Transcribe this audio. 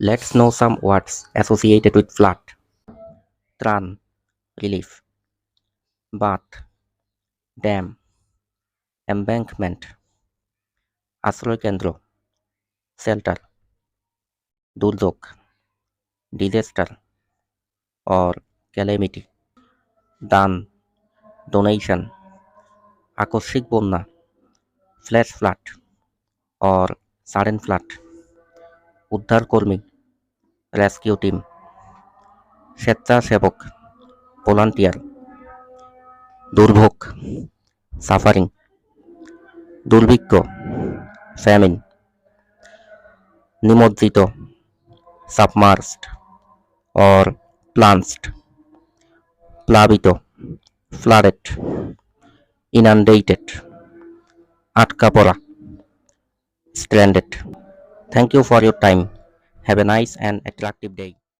Let's know some words associated with flood. ত্রাণ relief. বাঁধ dam embankment আশ্রয়কেন্দ্র shelter দুর্যোগ disaster or calamity দান ডোনেশন আকস্মিক বন্যা flash flood or sudden flood উদ্ধারকর্মী, রেস্কিউ টিম, স্বেচ্ছাসেবক, ভলান্টিয়ার, দুর্ভোগ, সাফারিং, দুর্ভিক্ষ ফ্যামিন নিমজ্জিত, সাবমার্সড, অর প্লান্সড, প্লাবিত, ফ্লাডেড inundated আটকা পড়া stranded thank you for your time. Have a nice and attractive day